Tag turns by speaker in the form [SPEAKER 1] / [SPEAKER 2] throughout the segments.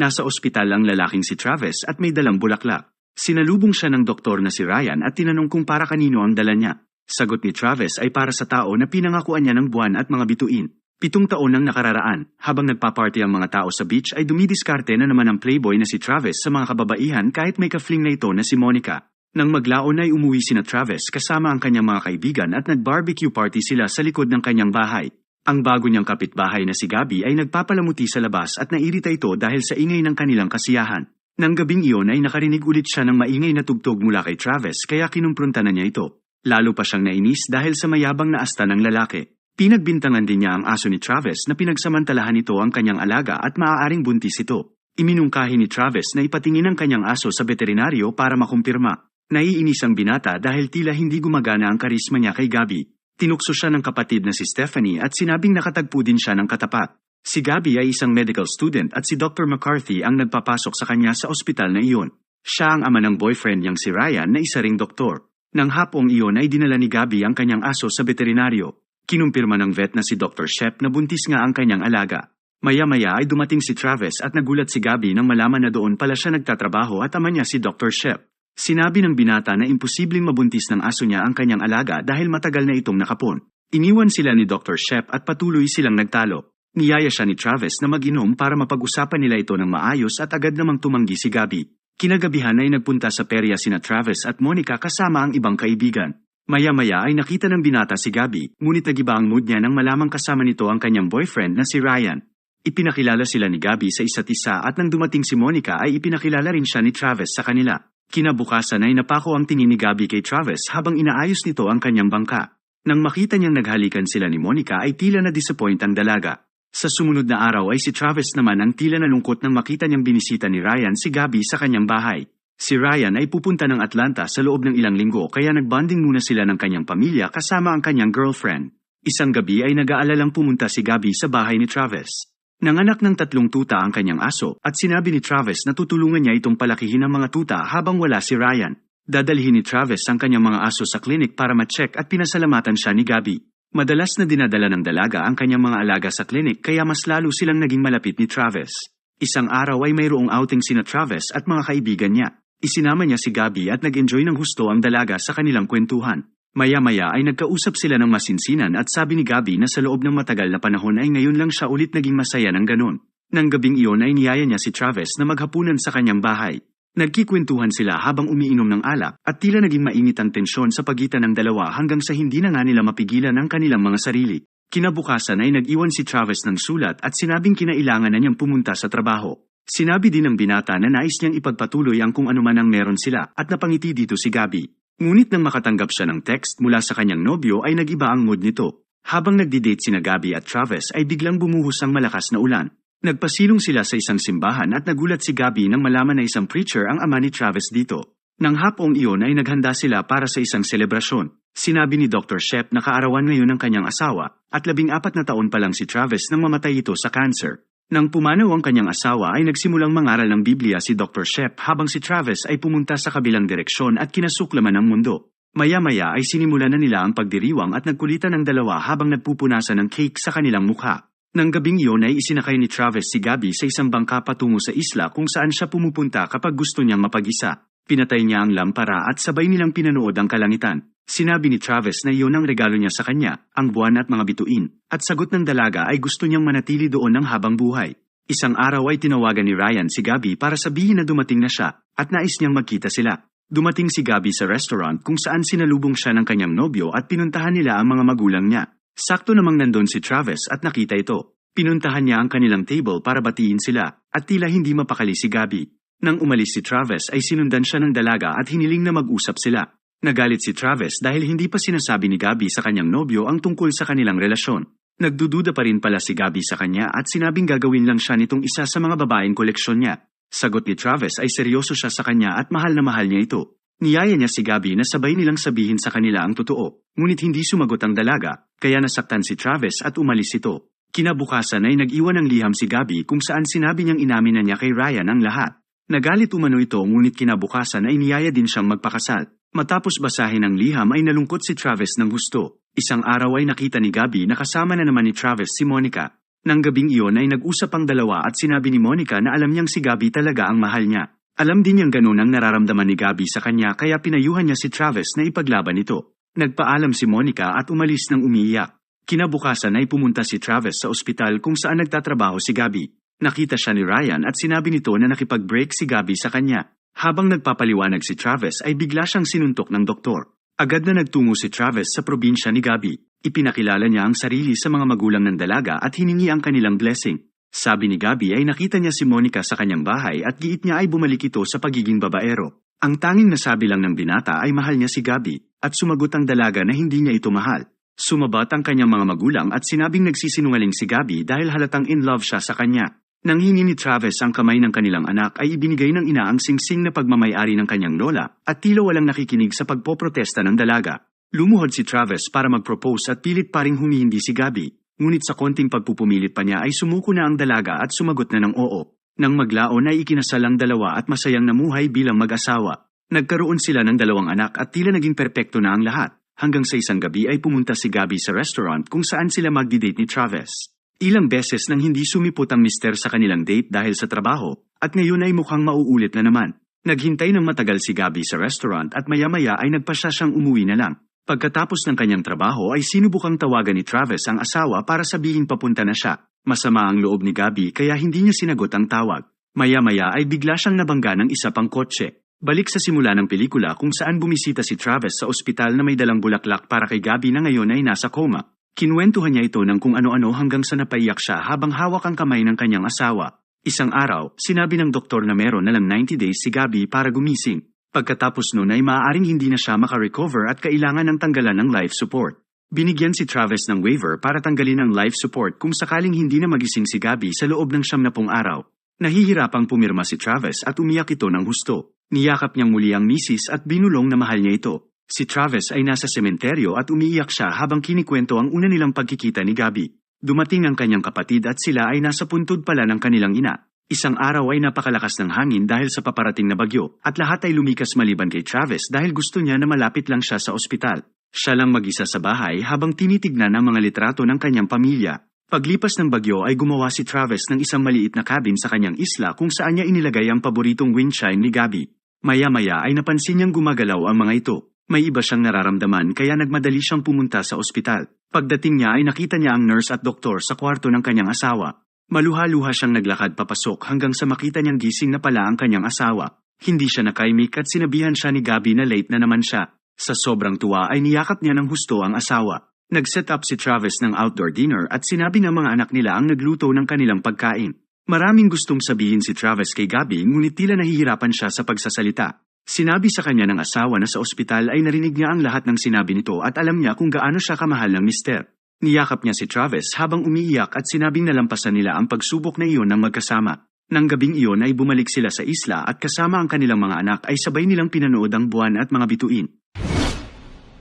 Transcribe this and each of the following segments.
[SPEAKER 1] Nasa ospital ang lalaking si Travis at may dalang bulaklak. Sinalubong siya ng doktor na si Ryan at tinanong kung para kanino ang dala niya. Sagot ni Travis ay para sa tao na pinangakuan niya ng buwan at mga bituin. Pitong taon nang nakararaan, habang nagpaparty ang mga tao sa beach ay dumidiskarte na naman ang playboy na si Travis sa mga kababaihan kahit may ka-fling na ito na si Monica. Nang maglaon ay umuwi sina Travis kasama ang kanyang mga kaibigan at nag-barbecue party sila sa likod ng kanyang bahay. Ang bago niyang kapitbahay na si Gabi ay nagpapalamuti sa labas at nairita ito dahil sa ingay ng kanilang kasiyahan. Nang gabing iyon ay nakarinig ulit siya ng maingay na tugtog mula kay Travis kaya kinumpronta na niya ito. Lalo pa siyang nainis dahil sa mayabang na asta ng lalaki. Pinagbintangan din niya ang aso ni Travis na pinagsamantalahan nito ang kanyang alaga at maaaring buntis ito. Iminungkahi ni Travis na ipatingin ang kanyang aso sa veterinaryo para makumpirma. Naiinis ang binata dahil tila hindi gumagana ang karisma niya kay Gabi. Tinukso siya ng kapatid na si Stephanie at sinabing nakatagpo din siya ng katapat. Si Gabi ay isang medical student at si Dr. McCarthy ang nagpapasok sa kanya sa ospital na iyon. Siya ang ama ng boyfriend niyang si Ryan na isa ring doktor. Nang hapong iyon ay dinala ni Gabi ang kanyang aso sa veterinaryo. Kinumpirma ng vet na si Dr. Shep na buntis nga ang kanyang alaga. Maya-maya ay dumating si Travis at nagulat si Gabi nang malaman na doon pala siya nagtatrabaho at ama niya si Dr. Shep. Sinabi ng binata na imposibleng mabuntis ng aso niya ang kanyang alaga dahil matagal na itong nakapon. Iniwan sila ni Dr. Shep at patuloy silang nagtalo. Niyaya siya ni Travis na mag-inom para mapag-usapan nila ito ng maayos at agad namang tumanggi si Gabi. Kinagabihan ay nagpunta sa perya sina Travis at Monica kasama ang ibang kaibigan. Maya-maya ay nakita ng binata si Gabi, ngunit nagiba ang mood niya nang malamang kasama nito ang kanyang boyfriend na si Ryan. Ipinakilala sila ni Gabi sa isa't isa at nang dumating si Monica ay ipinakilala rin siya ni Travis sa kanila. Kinabukasan ay napako ang tingin ni Gabi kay Travis habang inaayos nito ang kanyang bangka. Nang makita niyang naghalikan sila ni Monica ay tila na disappoint ang dalaga. Sa sumunod na araw ay si Travis naman ang tila nalungkot nang makita niyang binisita ni Ryan si Gabi sa kanyang bahay. Si Ryan ay pupunta ng Atlanta sa loob ng ilang linggo kaya nagbanding muna sila ng kanyang pamilya kasama ang kanyang girlfriend. Isang gabi ay nag-aalalang pumunta si Gabi sa bahay ni Travis. Nanganak ng tatlong tuta ang kanyang aso at sinabi ni Travis na tutulungan niya itong palakihin ang mga tuta habang wala si Ryan. Dadalhin ni Travis ang kanyang mga aso sa klinik para ma-check at pinasalamatan siya ni Gabi. Madalas na dinadala ng dalaga ang kanyang mga alaga sa klinik kaya mas lalo silang naging malapit ni Travis. Isang araw ay mayroong outing sina Travis at mga kaibigan niya. Isinama niya si Gabi at nag-enjoy ng husto ang dalaga sa kanilang kwentuhan. Maya-maya ay nagkausap sila ng masinsinan at sabi ni Gabi na sa loob ng matagal na panahon ay ngayon lang siya ulit naging masaya ng ganon. Nang gabing iyon ay niyaya niya si Travis na maghapunan sa kanyang bahay. Nagkikwentuhan sila habang umiinom ng alak at tila naging mainit ang tensyon sa pagitan ng dalawa hanggang sa hindi na nga nila mapigilan ang kanilang mga sarili. Kinabukasan ay nag-iwan si Travis ng sulat at sinabing kinailangan na niyang pumunta sa trabaho. Sinabi din ng binata na nais niyang ipagpatuloy ang kung anuman ang meron sila at napangiti dito si Gabi. Ngunit nang makatanggap siya ng text mula sa kanyang nobyo ay nagiba ang mood nito. Habang nagdi-date sina Gabi at Travis ay biglang bumuhos ang malakas na ulan. Nagpasilong sila sa isang simbahan at nagulat si Gabi nang malaman na isang preacher ang ama ni Travis dito. Nang hapong iyon ay naghanda sila para sa isang selebrasyon. Sinabi ni Dr. Shep na kaarawan ngayon ng kanyang asawa at labing apat na taon pa lang si Travis nang mamatay ito sa cancer. Nang pumanaw ang kanyang asawa ay nagsimulang mangaral ng Biblia si Dr. Shep habang si Travis ay pumunta sa kabilang direksyon at kinasuklaman ng mundo. Maya-maya ay sinimula na nila ang pagdiriwang at nagkulitan ng dalawa habang nagpupunasan ng cake sa kanilang mukha. Nang gabing iyon ay isinakay ni Travis si Gabi sa isang bangka patungo sa isla kung saan siya pumupunta kapag gusto niyang mapag-isa. Pinatay niya ang lampara at sabay nilang pinanood ang kalangitan. Sinabi ni Travis na iyon ang regalo niya sa kanya, ang buwan at mga bituin, at sagot ng dalaga ay gusto niyang manatili doon ng habang buhay. Isang araw ay tinawagan ni Ryan si Gabi para sabihin na dumating na siya at nais niyang magkita sila. Dumating si Gabi sa restaurant kung saan sinalubong siya ng kanyang nobyo at pinuntahan nila ang mga magulang niya. Sakto namang nandun si Travis at nakita ito. Pinuntahan niya ang kanilang table para batiin sila at tila hindi mapakali si Gabi. Nang umalis si Travis ay sinundan siya ng dalaga at hiniling na mag-usap sila. Nagalit si Travis dahil hindi pa sinasabi ni Gabi sa kanyang nobyo ang tungkol sa kanilang relasyon. Nagdududa pa rin pala si Gabi sa kanya at sinabing gagawin lang siya nitong isa sa mga babaeng koleksyon niya. Sagot ni Travis ay seryoso siya sa kanya at mahal na mahal niya ito. Niyaya niya si Gabi na sabay nilang sabihin sa kanila ang totoo, ngunit hindi sumagot ang dalaga, kaya nasaktan si Travis at umalis ito. Kinabukasan ay nag-iwan ng liham si Gabi kung saan sinabi niyang inamin na niya kay Ryan ang lahat. Nagalit umano ito ngunit kinabukasan ay niyaya din siyang magpakasal. Matapos basahin ang liham ay nalungkot si Travis ng gusto. Isang araw ay nakita ni Gabi na kasama na naman ni Travis si Monica. Nang gabing iyon ay nag-usap ang dalawa at sinabi ni Monica na alam niyang si Gabi talaga ang mahal niya. Alam din niyang ganun ang nararamdaman ni Gabi sa kanya kaya pinayuhan niya si Travis na ipaglaban ito. Nagpaalam si Monica at umalis ng umiiyak. Kinabukasan ay pumunta si Travis sa ospital kung saan nagtatrabaho si Gabi. Nakita siya ni Ryan at sinabi nito na nakipag-break si Gabi sa kanya. Habang nagpapaliwanag si Travis ay bigla siyang sinuntok ng doktor. Agad na nagtungo si Travis sa probinsya ni Gabi. Ipinakilala niya ang sarili sa mga magulang ng dalaga at hiningi ang kanilang blessing. Sabi ni Gabi ay nakita niya si Monica sa kanyang bahay at giit niya ay bumalik ito sa pagiging babaero. Ang tanging nasabi lang ng binata ay mahal niya si Gabi at sumagot ang dalaga na hindi niya ito mahal. Sumabat ang kanyang mga magulang at sinabing nagsisinungaling si Gabi dahil halatang in love siya sa kanya. Nang hingi ni Travis ang kamay ng kanilang anak ay ibinigay ng ina ang singsing na pagmamayari ng kanyang lola at tila walang nakikinig sa pagpoprotesta ng dalaga. Lumuhod si Travis para mag-propose at pilit pa ring humihindi si Gabi. Ngunit sa konting pagpupumilit pa niya ay sumuko na ang dalaga at sumagot na ng oo. Nang maglaon ay ikinasal ang dalawa at masayang namuhay bilang mag-asawa. Nagkaroon sila ng dalawang anak at tila naging perpekto na ang lahat. Hanggang sa isang gabi ay pumunta si Gabi sa restaurant kung saan sila magdi-date ni Travis. Ilang beses nang hindi sumipot ang mister sa kanilang date dahil sa trabaho, at ngayon ay mukhang mauulit na naman. Naghintay ng matagal si Gabi sa restaurant at maya-maya ay nagpasya siyang umuwi na lang. Pagkatapos ng kanyang trabaho ay sinubukang tawagan ni Travis ang asawa para sabihin papunta na siya. Masama ang loob ni Gabi kaya hindi niya sinagot ang tawag. Maya-maya ay bigla siyang nabangga ng isa pang kotse. Balik sa simula ng pelikula kung saan bumisita si Travis sa ospital na may dalang bulaklak para kay Gabi na ngayon ay nasa coma. Kinwentuhan niya ito ng kung ano-ano hanggang sa napaiyak siya habang hawak ang kamay ng kanyang asawa. Isang araw, sinabi ng doktor na meron na lang 90 days si Gabi para gumising. Pagkatapos nun ay maaaring hindi na siya makarecover at kailangan ng tanggalan ng life support. Binigyan si Travis ng waiver para tanggalin ang life support kung sakaling hindi na magising si Gabi sa loob ng siyam na pong araw. Nahihirapang pumirma si Travis at umiyak ito ng husto. Niyakap niyang muli ang misis at binulong na mahal niya ito. Si Travis ay nasa sementeryo at umiiyak siya habang kinikwento ang una nilang pagkikita ni Gabi. Dumating ang kanyang kapatid at sila ay nasa puntod pala ng kanilang ina. Isang araw ay napakalakas ng hangin dahil sa paparating na bagyo at lahat ay lumikas maliban kay Travis dahil gusto niya na malapit lang siya sa ospital. Siya lang mag-isa sa bahay habang tinitignan ang mga litrato ng kanyang pamilya. Paglipas ng bagyo ay gumawa si Travis ng isang maliit na cabin sa kanyang isla kung saan niya inilagay ang paboritong windchime ni Gabi. Maya-maya ay napansin niyang gumagalaw ang mga ito. May iba siyang nararamdaman kaya nagmadali siyang pumunta sa ospital. Pagdating niya ay nakita niya ang nurse at doktor sa kwarto ng kanyang asawa. Maluha-luha siyang naglakad papasok hanggang sa makita niyang gising na pala ang kanyang asawa. Hindi siya nakaimik at sinabihan siya ni Gabi na late na naman siya. Sa sobrang tuwa ay niyakap niya ng husto ang asawa. Nag-set up si Travis ng outdoor dinner at sinabi ng mga anak nila ang nagluto ng kanilang pagkain. Maraming gustong sabihin si Travis kay Gabi ngunit tila nahihirapan siya sa pagsasalita. Sinabi sa kanya ng asawa na sa ospital ay narinig niya ang lahat ng sinabi nito at alam niya kung gaano siya kamahal ng mister. Niyakap niya si Travis habang umiiyak at sinabing nalampasan nila ang pagsubok na iyon ng magkasama. Nang gabing iyon ay bumalik sila sa isla at kasama ang kanilang mga anak ay sabay nilang pinanood ang buwan at mga bituin.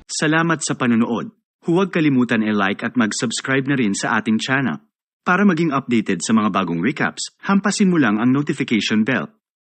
[SPEAKER 1] Salamat sa panonood. Huwag kalimutan i-like at mag-subscribe na rin sa ating channel. Para maging updated sa mga bagong recaps, hampasin mo lang ang notification bell.